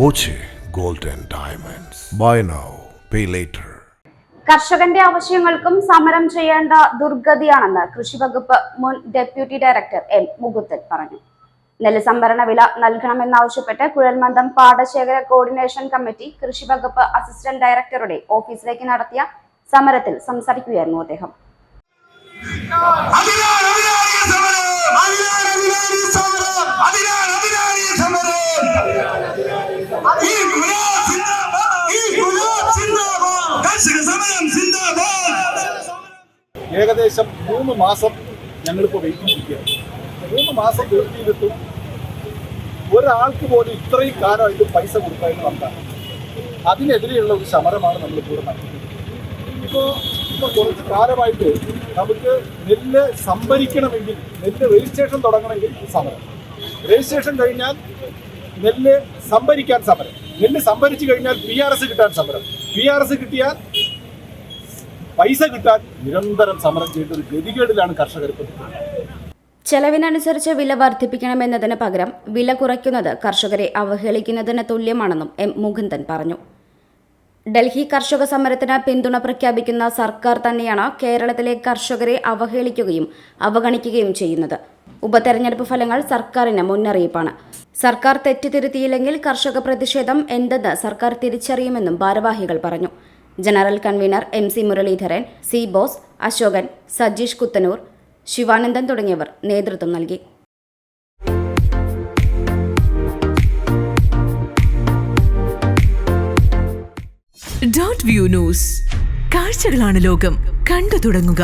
Boche golden diamonds. Buy now pay later കർഷകന്റെ ആവശ്യങ്ങൾക്കും സമരം ചെയ്യേണ്ട ദുർഗതിയാണെന്ന് കൃഷിവകുപ്പ് മുൻ ഡെപ്യൂട്ടി ഡയറക്ടർ എം മുഗുത്തൽ പറഞ്ഞു. നെല്ല് സംഭരണ വില നൽകണമെന്നാവശ്യപ്പെട്ട് കുഴൽമന്ദം പാടശേഖര കോർഡിനേഷൻ കമ്മിറ്റി കൃഷി വകുപ്പ് അസിസ്റ്റന്റ് ഡയറക്ടറുടെ ഓഫീസിലേക്ക് നടത്തിയ സമരത്തിൽ സംസാരിക്കുകയായിരുന്നു അദ്ദേഹം. അതിനാണ് ഏകദേശം മൂന്ന് മാസം ഞങ്ങളിപ്പോൾ വെയിറ്റ് ചെയ്തിരിക്കുകയാണ് മൂന്ന് മാസം വെയിറ്റ് ചെയ്തിട്ടും ഒരാൾക്ക് പോലും ഇത്രയും കാലമായിട്ട് പൈസ കൊടുക്കാമെന്ന് നമുക്കാണ് അതിനെതിരെയുള്ള ഒരു സമരമാണ് കൂടെ നടത്തുന്നത് ഇപ്പോൾ ഇപ്പോൾ കുറച്ച് കാലമായിട്ട് നമുക്ക് നെല്ല് സംഭരിക്കണമെങ്കിൽ നെല്ല് രജിസ്ട്രേഷൻ തുടങ്ങണമെങ്കിൽ സമരം രജിസ്ട്രേഷൻ കഴിഞ്ഞാൽ നെല്ല് സംഭരിക്കാൻ സമരം നെല്ല് സംഭരിച്ചു കഴിഞ്ഞാൽ പി ആർ എസ് കിട്ടാൻ സമരം പി ആർ എസ് കിട്ടിയാൽ പൈസ കിട്ടാൻ നിരന്തരം സമരം ചെയ്യേണ്ട ഒരു ഗതികേടിലാണ് കർഷകർ. ചെലവിനനുസരിച്ച് വില വർദ്ധിപ്പിക്കണമെന്നതിന് പകരം വില കുറയ്ക്കുന്നത് കർഷകരെ അവഹേളിക്കുന്നതിന് തുല്യമാണെന്നും എം മുകുന്ദൻ പറഞ്ഞു. ഡൽഹി കർഷക സമരത്തിന് പിന്തുണ പ്രഖ്യാപിക്കുന്ന സർക്കാർ തന്നെയാണ് കേരളത്തിലെ കർഷകരെ അവഹേളിക്കുകയും അവഗണിക്കുകയും ചെയ്യുന്നത്. ഉപതെരഞ്ഞെടുപ്പ് ഫലങ്ങൾ സർക്കാരിന് മുന്നറിയിപ്പാണ്. സർക്കാർ തെറ്റുതിരുത്തിയില്ലെങ്കിൽ കർഷക പ്രതിഷേധം എന്തെന്ന് സർക്കാർ തിരിച്ചറിയുമെന്നും ഭാരവാഹികൾ പറഞ്ഞു. General convener M C Muraleedharan C Bose Ashokan Sajeesh Kuthanur Sivanandan തുടങ്ങിയവർ നേതൃത്വം നൽകി. ഡോട്ട് വ്യൂ ന്യൂസ് കാഴ്ചകളാണ് ലോകം. കണ്ടു തുടങ്ങുക.